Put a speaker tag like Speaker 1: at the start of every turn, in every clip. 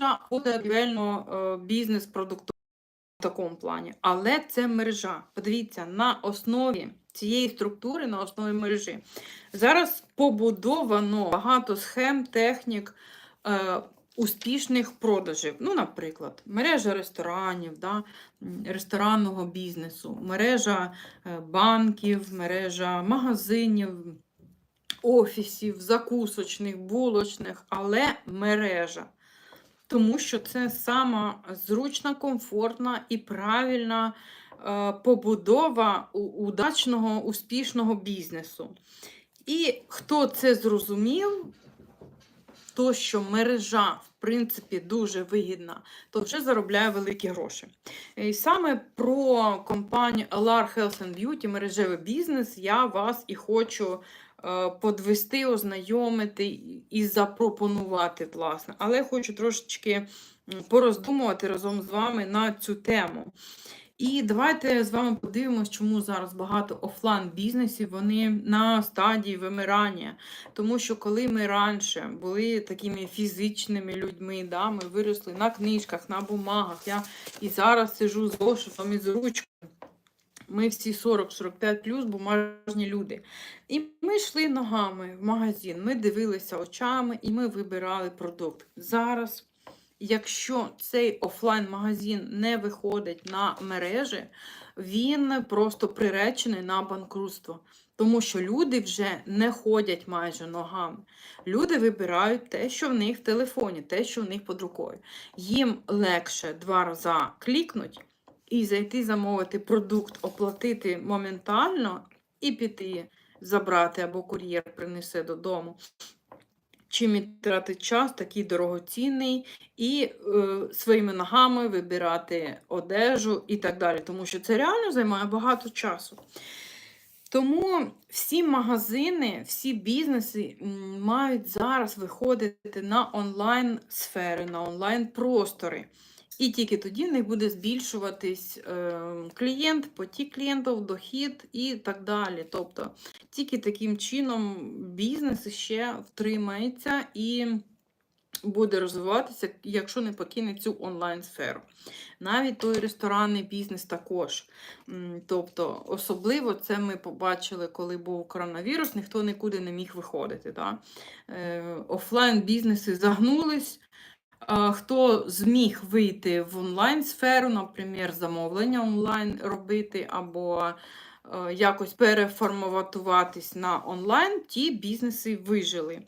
Speaker 1: мережа індивідуально е, бізнес продукту в такому плані. Але це мережа. Подивіться, на основі цієї структури, на основі мережі. Зараз побудовано багато схем, технік. Е, Успішних продажів, ну, наприклад, мережа ресторанів, да, ресторанного бізнесу, мережа е, банків, мережа магазинів, офісів, закусочних, булочних, але мережа. Тому що це сама зручна, комфортна і правильна е, побудова удачного, успішного бізнесу. І хто це зрозумів, то що мережа, в принципі, дуже вигідна, то вже заробляє великі гроші. І саме про компанію LR Health and Beauty, мережевий бізнес, я вас і хочу подвести, ознайомити і- і запропонувати, власне. Але хочу трошечки пороздумувати разом з вами на цю тему. І давайте з вами подивимось, чому зараз багато офлайн бізнесів вони на стадії вимирання. Тому що коли ми раніше були такими фізичними людьми, да, ми виросли на книжках, на бумагах. Я і зараз сижу з зошитом і з ручкою. Ми всі 40-45 плюс бумажні люди. І ми йшли ногами в магазин, ми дивилися очами і ми вибирали продукт. Зараз, якщо цей офлайн-магазин не виходить на мережі, він просто приречений на банкрутство. Тому що люди вже не ходять майже ногами. Люди вибирають те, що в них в телефоні, те, що в них під рукою. Їм легше два рази клікнуть і зайти замовити продукт, оплатити моментально і піти забрати або кур'єр принесе додому. Чим і тратить час, такий дорогоцінний, і е, своїми ногами вибирати одежу і так далі. Тому що це реально займає багато часу. Тому всі магазини, всі бізнеси мають зараз виходити на онлайн сфери, на онлайн простори. І тільки тоді них буде збільшуватись е, клієнт, потік клієнтів, дохід і так далі. Тобто тільки таким чином бізнес ще втримається і буде розвиватися, якщо не покине цю онлайн-сферу. Навіть той ресторанний бізнес також. Тобто, особливо це ми побачили, коли був коронавірус, ніхто нікуди не міг виходити. Е, Офлайн-бізнеси загнулись. Хто зміг вийти в онлайн-сферу, наприклад, замовлення онлайн робити, або е, якось переформатуватись на онлайн, ті бізнеси вижили.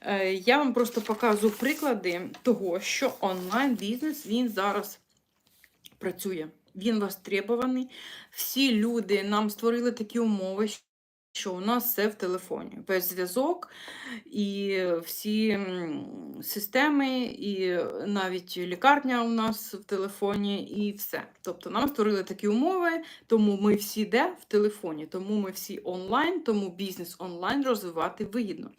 Speaker 1: Е, Я вам просто показую приклади того, що онлайн-бізнес він зараз працює. Він востребований. Всі люди нам створили такі умови, що у нас все в телефоні. Весь зв'язок і всі системи, і навіть лікарня у нас в телефоні, і все. Тобто нам створили такі умови, тому ми всі де в телефоні, тому ми всі онлайн, тому бізнес онлайн розвивати вигідно.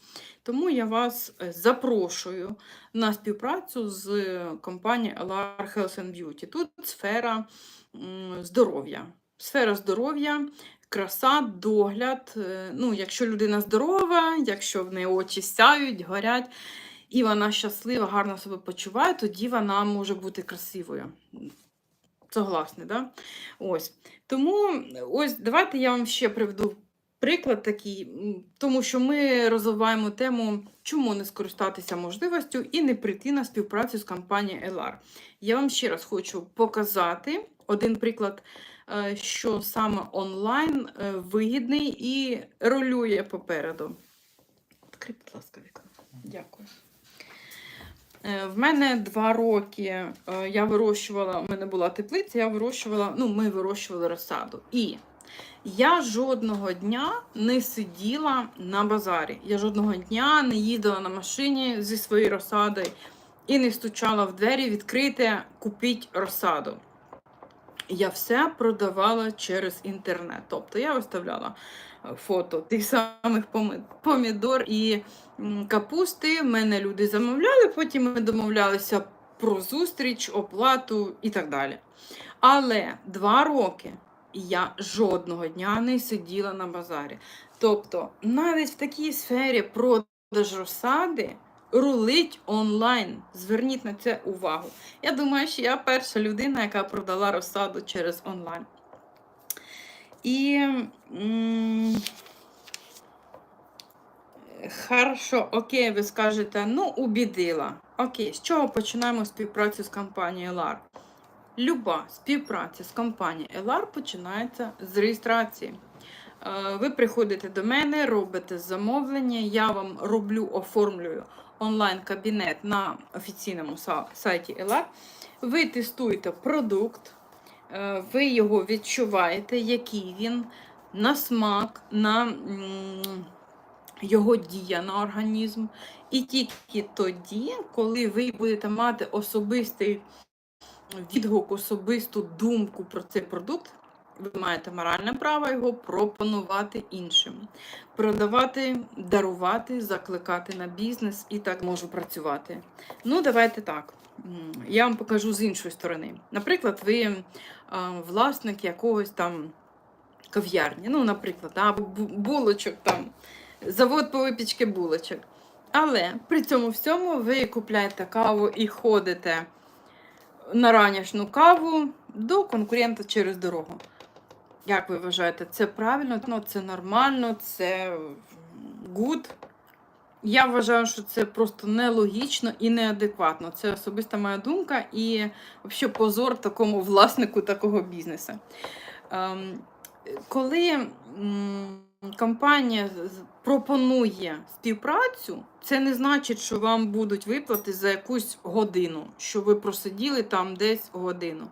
Speaker 1: Тому я вас е, запрошую на співпрацю з компанією LR Health and Beauty. Тут сфера здоров'я. Сфера здоров'я, краса, догляд. Е, Ну, якщо людина здорова, якщо в неї очі сяють, горять, і вона щаслива, гарно себе почуває, тоді вона може бути красивою. Согласні, да? Ось. Тому ось давайте я вам ще приведу приклад такий, тому що ми розвиваємо тему, чому не скористатися можливістю і не прийти на співпрацю з компанією LR. Я вам ще раз хочу показати один приклад, що саме онлайн е, вигідний і ролює попереду. Відкрий, будь ласка, вікно. Дякую. Е, В мене два роки е, я вирощувала, у мене була теплиця, я вирощувала, ну, ми вирощували розсаду. І я жодного дня не сиділа на базарі. Я жодного дня не їздила на машині зі своєю розсадою і не стучала в двері, відкрите, купіть розсаду. Я все продавала через інтернет. Тобто я виставляла е, фото тих самих помідор і капусти. Мене люди замовляли, потім ми домовлялися про зустріч, оплату і так далі. Але два роки я жодного дня не сиділа на базарі. Тобто, навіть в такій сфері продаж розсади рулить онлайн. Зверніть на це увагу. Я думаю, що я перша людина, яка продала розсаду через онлайн. І м, хорошо, окей, ви скажете, ну, убідила. Окей, з чого починаємо співпрацю з компанією LAR? Люба співпраця з компанією LAR починається з реєстрації. Е, Ви приходите до мене, робите замовлення, я вам роблю, оформлюю онлайн-кабінет на офіційному сайті LR. Ви тестуєте продукт, е, ви його відчуваєте, який він на смак, на його дія на організм. І тільки тоді, коли ви будете мати особистий відгук, особисту думку про цей продукт, ви маєте моральне право його пропонувати іншим, продавати, дарувати, закликати на бізнес і так можу працювати. Ну, давайте так. Я вам покажу з іншої сторони. Наприклад, ви власник якогось там кав'ярні, ну, наприклад, або булочок там, завод по випічці булочок. Але при цьому всьому ви купляєте каву і ходите на ранішню каву до конкурента через дорогу. Як ви вважаєте, це правильно? Ну, це нормально, це гуд. Я вважаю, що це просто нелогічно і неадекватно. Це особиста моя думка і взагалі позор такому власнику такого бізнесу. Ем, коли компанія пропонує співпрацю, це не значить, що вам будуть виплати за якусь годину, що ви просиділи там десь годину.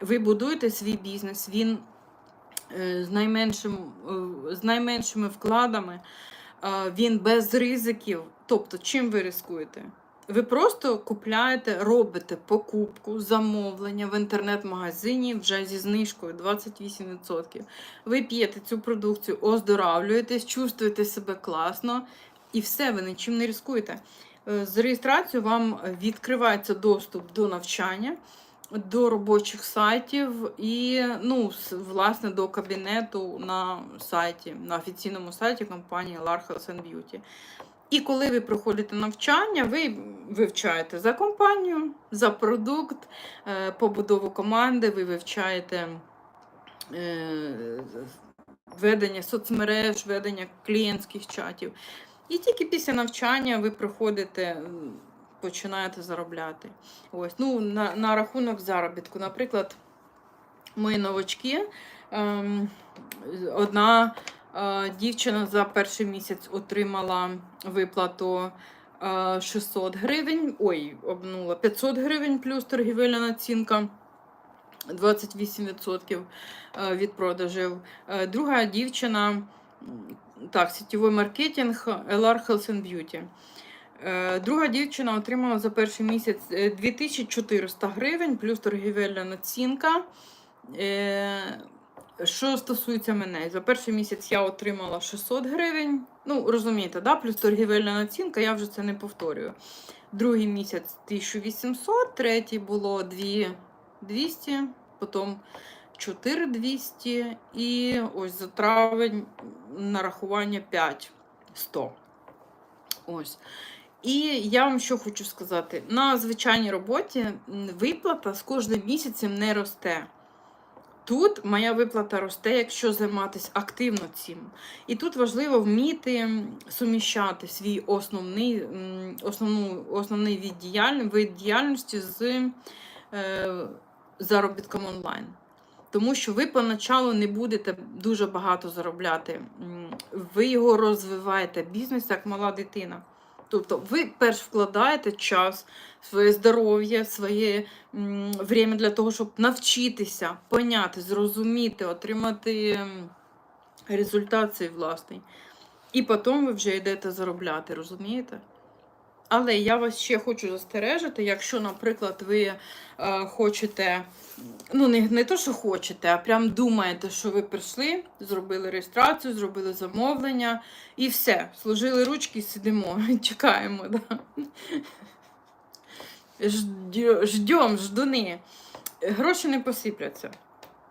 Speaker 1: Ви будуєте свій бізнес, він з, найменшим, е, з найменшими вкладами, е, він без ризиків. Тобто, чим ви ризикуєте? Ви просто купляєте, робите покупку, замовлення в інтернет-магазині вже зі знижкою 28%. Ви п'єте цю продукцію, оздоравлюєтесь, чувствуєте себе класно і все, ви нічим не ризикуєте. Е, З реєстрацією вам відкривається доступ до навчання, до робочих сайтів і, ну, власне, до кабінету на сайті, на офіційному сайті компанії LAR and Beauty. І коли ви проходите навчання, ви вивчаєте за компанію, за продукт, е, побудову команди, ви вивчаєте е, ведення соцмереж, ведення клієнтських чатів. І тільки після навчання ви приходите, м, починаєте заробляти. Ось, ну, на, на рахунок заробітку. Наприклад, мої новачки, ем, одна е, дівчина за перший місяць отримала виплату е, 600 гривень, ой, обнула 500 гривень плюс торгівельна націнка. 28% е, від продажів. Е, Друга дівчина, так, сітєвий маркетинг LR Health and Beauty. Е, Друга дівчина отримала за перший місяць е, 2400 гривень плюс торгівельна націнка. Е, Що стосується мене, за перший місяць я отримала 600 гривень. Ну, розумієте, да? плюс торгівельна націнка, я вже це не повторюю. Другий місяць 1800, третій було 2200, потім 4200 і ось за травень нарахування 5100. Ось. І я вам що хочу сказати: на звичайній роботі виплата з кожним місяцем не росте. Тут моя виплата росте, якщо займатися активно цим. І тут важливо вміти суміщати свій основний, основну, основний від діяль... вид діяльності з е, заробітком онлайн. Тому що ви поначалу не будете дуже багато заробляти. Ви його розвиваєте, бізнес як мала дитина. Тобто ви перш вкладаєте час, своє здоров'я, своє время для того, щоб навчитися, поняти, зрозуміти, отримати результат цей власний. І потім ви вже йдете заробляти, розумієте? Але я вас ще хочу застережити, якщо, наприклад, ви е, хочете, ну не, не то, що хочете, а прям думаєте, що ви прийшли, зробили реєстрацію, зробили замовлення і все, сложили ручки сидимо, чекаємо. Да? Ждем, ждуни. Гроші не посипляться.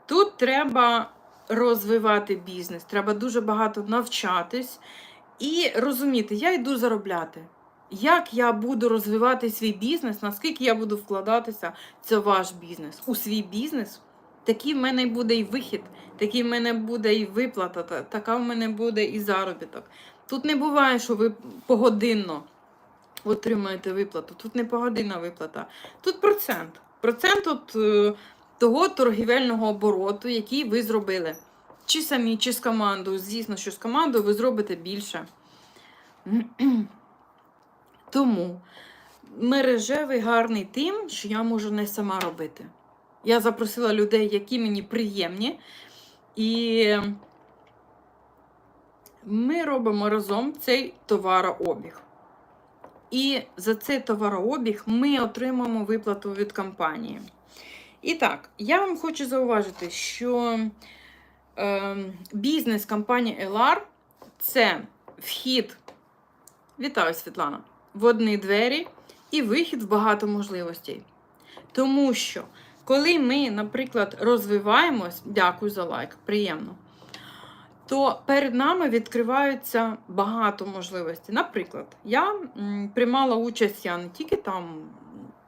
Speaker 1: Тут треба розвивати бізнес, треба дуже багато навчатись і розуміти, я йду заробляти. Як я буду розвивати свій бізнес, наскільки я буду вкладатися, це ваш бізнес. У свій бізнес такий в мене буде і вихід, такий в мене буде і виплата, така в мене буде і заробіток. Тут не буває, що ви погодинно отримаєте виплату. Тут не погодинна виплата. Тут процент. Процент от е, того торгівельного обороту, який ви зробили. Чи самі, чи з командою. Звісно, що з командою ви зробите більше. Тому мережевий гарний тим, що я можу не сама робити. Я запросила людей, які мені приємні, і ми робимо разом цей товарообіг. І за цей товарообіг ми отримаємо виплату від компанії. І так, я вам хочу зауважити, що е, бізнес компанії LR це вхід. Вітаю, Світлана! В одні двері і вихід в багато можливостей. Тому що, коли ми, наприклад, розвиваємось, дякую за лайк, приємно, то перед нами відкриваються багато можливостей. Наприклад, я приймала участь, я не тільки там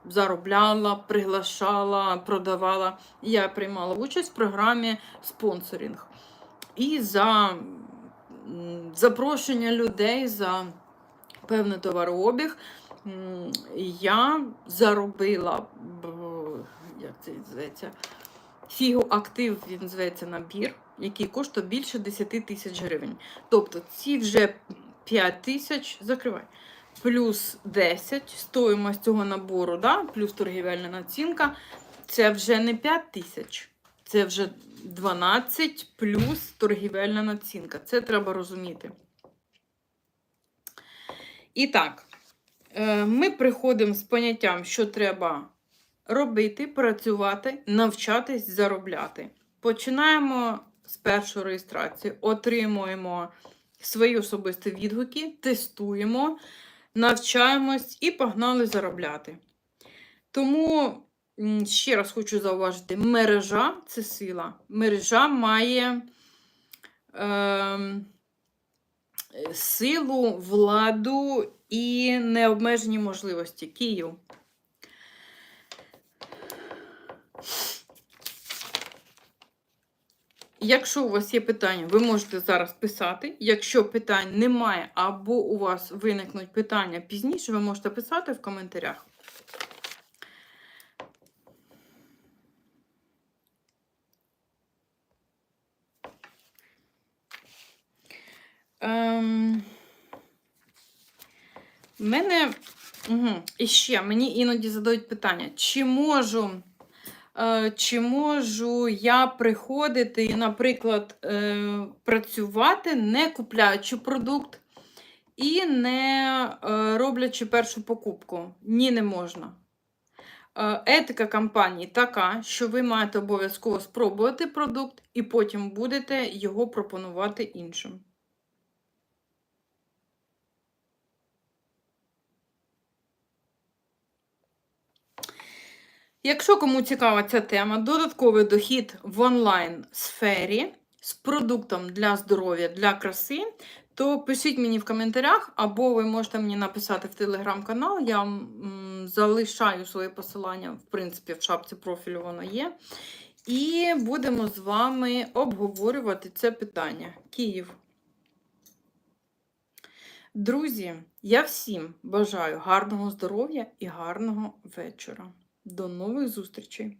Speaker 1: заробляла, приглашала, продавала. Я приймала участь в програмі спонсорінг. І за запрошення людей за певний товарообіг я заробила, як це зветься, фігу актив, він зветься набір, який коштує більше 10 тисяч гривень. Тобто ці вже 5 тисяч, закривай, плюс 10 стоїмость цього набору, да, плюс торгівельна націнка, це вже не 5 тисяч. Це вже 12 плюс торгівельна націнка. Це треба розуміти. І так, е, ми приходимо з поняттям, що треба робити, працювати, навчатись, заробляти. Починаємо з першої реєстрації, отримуємо свої особисті відгуки, тестуємо, навчаємось і погнали заробляти. Тому ще раз хочу зауважити: мережа це сила. Мережа має. Ем, силу, владу і необмежені можливості. Київ. Якщо у вас є питання, ви можете зараз писати. Якщо питань немає, або у вас виникнуть питання пізніше, ви можете писати в коментарях. Ем... В мене угу. і ще мені іноді задають питання, чи можу, е, чи можу я приходити, наприклад, е, працювати, не купляючи продукт і не е, роблячи першу покупку? Ні, не можна. Е, Етика компанії така, що ви маєте обов'язково спробувати продукт і потім будете його пропонувати іншим. Якщо кому цікава ця тема, додатковий дохід в онлайн сфері з продуктом для здоров'я, для краси, то пишіть мені в коментарях, або ви можете мені написати в телеграм-канал. Я м, залишаю своє посилання, в принципі, в шапці профілю воно є. І будемо з вами обговорювати це питання. Київ. Друзі, я всім бажаю гарного здоров'я і гарного вечора. До нових зустрічей!